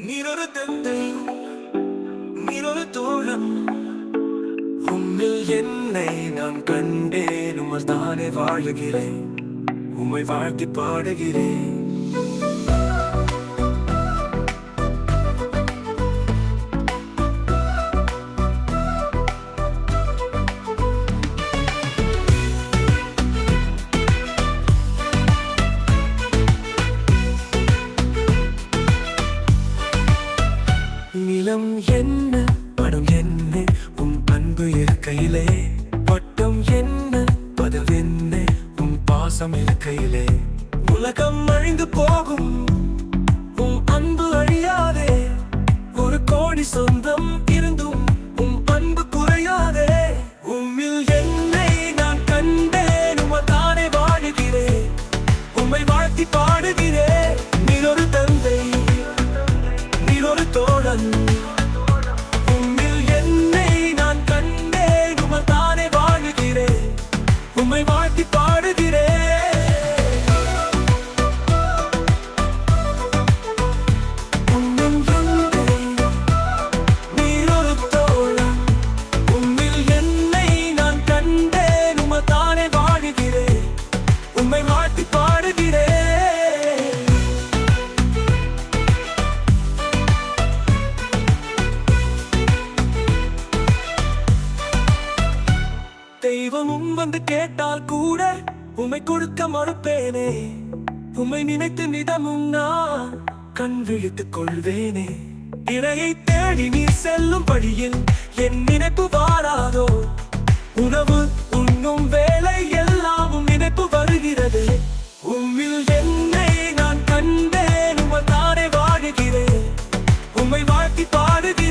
நீரொரு தந்தை நீரொரு தோழன். உம்மில் என்னை நான் கண்டேன் உம்மல் தானே வாழுகிறேன். உம்மை வாழ்த்தி பாடுகிறேன். நிலம் என்ன? படம் என்ன? உன் அன்பு இருக்கையிலே. பட்டம் என்ன? பதவென்ன உன் பாசம் இருக்கையிலே. உலகம் அழிந்து போகும். உன் அன்பு அழியாதே. ஒரு கோடி சொந்தம் இருந்தும் உன் அன்பு குறையாதே. உம்மில் என்னை நான் கண்டேன். உமதானே வாழுகிறேன் உம்மை வாழ்த்தி பாடுகிறேன் நீர் ஒரு தந்தை. நீர் ஒரு தோழன். உம்மை வாழ்த்தி பாடுகிறேன் வந்து கேட்டால் கூட உமை கொடுக்க மறுப்பேனே. உமை நினைத்து நிதமும் நான் கண் விழித்துக் கொள்வேனே. இணையை தேடி நீ செல்லும் படியில் என் நினைப்பு வாராதோ. உணவு உண்ணும் வேலை எல்லாமும் நினைப்பு வருகிறது. உம்மில் என்னை நான் கண்டேன் உமதானே வாழுகிறேன். உம்மை வாழ்த்தி பாடுகிறேன்.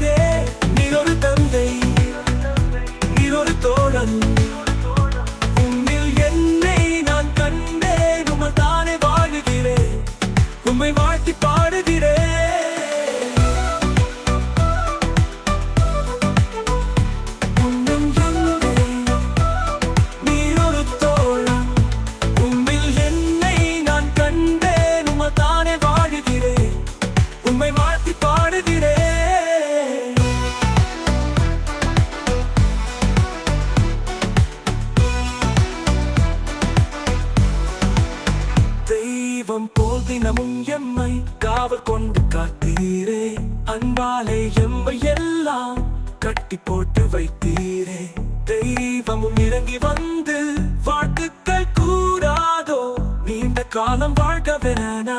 தெய்வம் போல் தினமும் எம்மை காவல் கொண்டு காத்தீரே. அன்பாலே எம்மை எல்லாம் கட்டி போட்டு வைத்தீரே. தெய்வமும் இறங்கி வந்து வாழ்த்துக்கள் கூடாதோ நீண்ட காலம் வாழ்கவென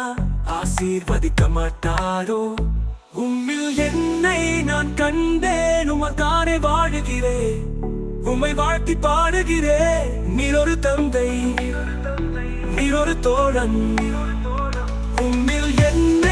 ஆசீர்வதிக்க மாட்டாரோ. உம்மில் என்னை நான் கண்டேன் உமக்கானே வாழுகிறேன். உம்மை வாழ்த்தி பாடுகிறேன் நீர் ஒரு தந்தை. ஒரு தோழன். உம்மில் என்ன